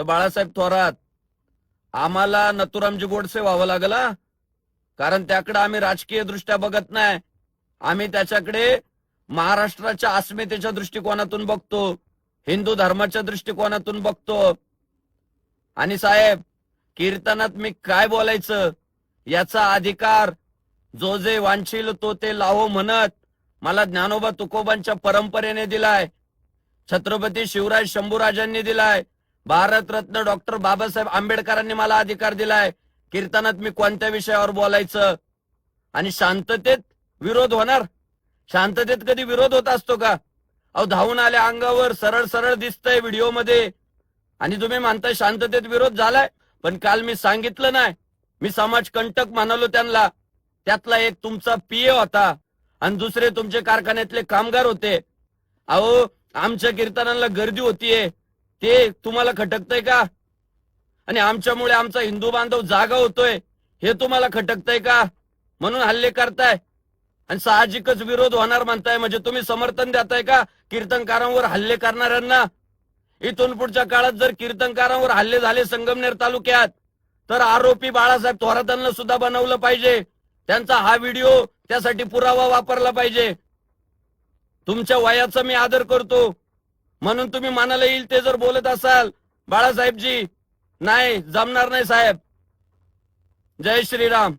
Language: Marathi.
तर बाळासाहेब थोरात आम्हाला नथुरामजी गोडसे व्हावं लागला कारण त्याकडे आम्ही राजकीय दृष्ट्या बघत नाही. आम्ही त्याच्याकडे महाराष्ट्राच्या अस्मितेच्या दृष्टिकोनातून बघतो हिंदू धर्माच्या दृष्टिकोनातून बघतो. आणि साहेब कीर्तनात मी काय बोलायचं? याचा अधिकार जो जे वांछील तो ते लाहो म्हणत मला ज्ञानोबा तुकोबांच्या परंपरेने दिलाय छत्रपती शिवराज शंभूराजांनी दिलाय भारतरत्न डॉक्टर बाबासाहेब आंबेडकरांनी मला अधिकार दिलाय. कीर्तनात मी कोणत्या विषयावर बोलायचं? आणि शांततेत विरोध होणार? शांततेत कधी विरोध होत असतो का? अहो धावून आल्या अंगावर सरळ सरळ दिसतंय व्हिडिओमध्ये आणि तुम्ही म्हणताय शांततेत विरोध झालाय पण काल मी सांगितलं नाही. मी समाज कंटक म्हणालो त्यांना. त्यातला एक तुमचा पीए होता आणि दुसरे तुमचे कारखान्यातले कामगार होते. अहो आमच्या कीर्तनाला गर्दी होतीये. ते तुम्हाला खटकतय का? आणि आमच्यामुळे आमचा हिंदू बांधव जागा होतोय हे तुम्हाला खटकतय का? म्हणून हल्ले करताय. आणि साहजिकच विरोध होणार म्हणताय म्हणजे तुम्ही समर्थन देताय का कीर्तनकारांवर हल्ले करणाऱ्यांना? इथून पुढच्या काळात जर कीर्तनकारांवर हल्ले झाले संगमनेर तालुक्यात तर आरोपी बाळासाहेब थोरातांना सुद्धा बनवलं पाहिजे. त्यांचा हा व्हिडिओ त्यासाठी पुरावा वापरला पाहिजे. तुमच्या वयाचा मी आदर करतो. म्हणून तुम्ही मनाला येईल ते जर बोलत असाल बाळासाहेबजी नाही जमणार नाही साहेब. जय श्रीराम.